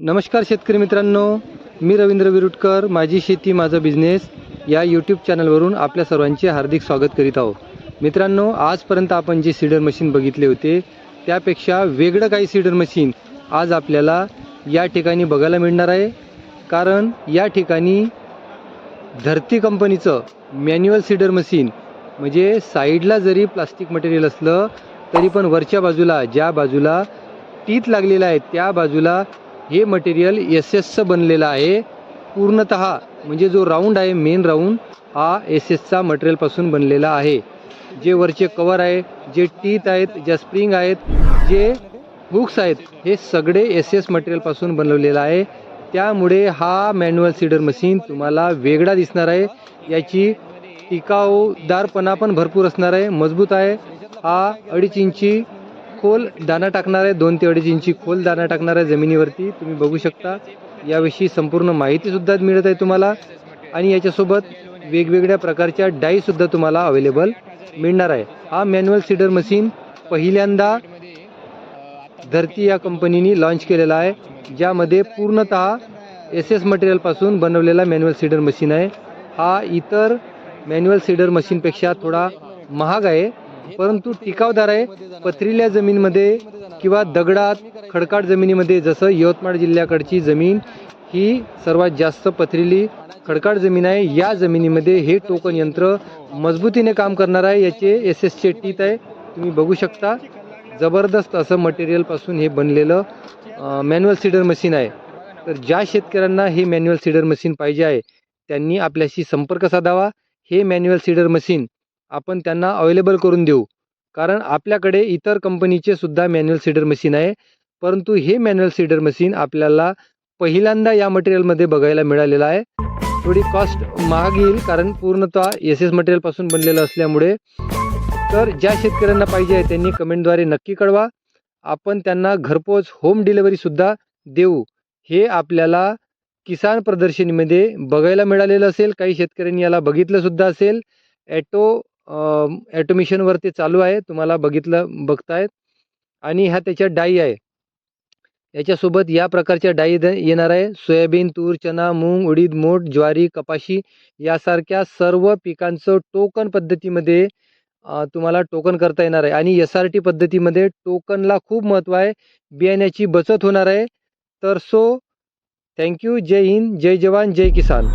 नमस्कार शेतकरी मित्रांनो मी रवींद्र विरुटकर माझी शेती माझा बिझनेस या यूट्यूब चॅनलवरून आपल्या सर्वांचे हार्दिक स्वागत करीत आहोत. मित्रांनो आजपर्यंत आपण जे सीडर मशीन बघितले होते त्यापेक्षा वेगळं काही सीडर मशीन आज आपल्याला या ठिकाणी बघायला मिळणार आहे. कारण या ठिकाणी धरती कंपनीचं मॅन्युअल सीडर मशीन म्हणजे साईडला जरी प्लास्टिक मटेरियल असलं तरी पण वरच्या बाजूला ज्या बाजूला टीत लागलेलं आहे त्या बाजूला हे मटेरियल एस एसचं बनलेलं आहे. पूर्णत म्हणजे जो राऊंड आहे मेन राऊंड हा एस एसचा मटेरियलपासून बनलेला आहे. जे वरचे कवर आहे जे टीथ आहेत ज्या स्प्रिंग आहेत जे हुक्स आहेत हे सगळे एस एस मटेरियलपासून बनवलेलं आहे. त्यामुळे हा मॅन्युअल सीडर मशीन तुम्हाला वेगळा दिसणार आहे. याची टिकाऊदारपणा पण भरपूर असणार आहे मजबूत आहे. हा अडीच इंची खोल दाणा टाकणार आहे दोन ते अडीच इंची खोल दाणा टाकणार आहे जमिनीवरती तुम्ही बघू शकता. याविषयी संपूर्ण माहितीसुद्धा मिळत आहे तुम्हाला. आणि याच्यासोबत वेगवेगळ्या प्रकारच्या डाईसुद्धा तुम्हाला अवेलेबल मिळणार आहे. हा मॅन्युअल सीडर मशीन पहिल्यांदा धरती या कंपनीने लॉन्च केलेला आहे. ज्यामध्ये पूर्णतः एस एस मटेरियलपासून बनवलेला मॅन्युअल सीडर मशीन आहे. हा इतर मॅन्युअल सीडर मशीनपेक्षा थोडा महाग आहे. परंतु टिकावदार आहे. पथरील्या जमीनमध्ये किंवा दगडात खडकाळ जमिनीमध्ये जसं यवतमाळ जिल्ह्याकडची जमीन ही सर्वात जास्त पथरीली खडकाळ जमीन आहे. या जमिनीमध्ये हे टोकन यंत्र मजबूतीने काम करणार आहे. याचे एस एसचे टीत आहे. तुम्ही बघू शकता. जबरदस्त असं मटेरियलपासून हे बनलेलं मॅन्युअल सीडर मशीन आहे. तर ज्या शेतकऱ्यांना हे मॅन्युअल सीडर मशीन पाहिजे आहे त्यांनी आपल्याशी संपर्क साधावा. हे मॅन्युअल सीडर मशीन आपण त्यांना अवेलेबल करून देऊ. कारण आपल्याकडे इतर कंपनीचे सुद्धा मॅन्युअल सीडर मशीन आहे. परंतु हे मॅन्युअल सीडर मशीन आपल्याला पहिल्यांदा या मटेरियलमध्ये बघायला मिळालेलं आहे. थोडी कॉस्ट महाग येईल कारण पूर्णतः एस एस मटेरियलपासून बनलेलं असल्यामुळे. तर ज्या शेतकऱ्यांना पाहिजे आहे त्यांनी कमेंटद्वारे नक्की कळवा. आपण त्यांना घरपोच होम डिलेवरीसुद्धा देऊ. हे आपल्याला किसान प्रदर्शनीमध्ये बघायला मिळालेलं असेल. काही शेतकऱ्यांनी याला बघितलंसुद्धा असेल. ॲटो ॲटोमिशनवरती चालू आहे. तुम्हाला बघितलं बघतायत. आणि ह्या त्याच्या डाई आहे. याच्यासोबत या प्रकारच्या डाई द- येणार आहे. सोयाबीन तूर चना मूग उडीद मोठ ज्वारी कपाशी यासारख्या सर्व पिकांचं टोकन पद्धतीमध्ये तुम्हाला टोकन करता येणार आहे. आणि एस आर टी पद्धतीमध्ये टोकनला खूप महत्त्व आहे. बियाण्याची बचत होणार आहे. तर सो थँक्यू जय हिंद. जय जवान. जय किसान.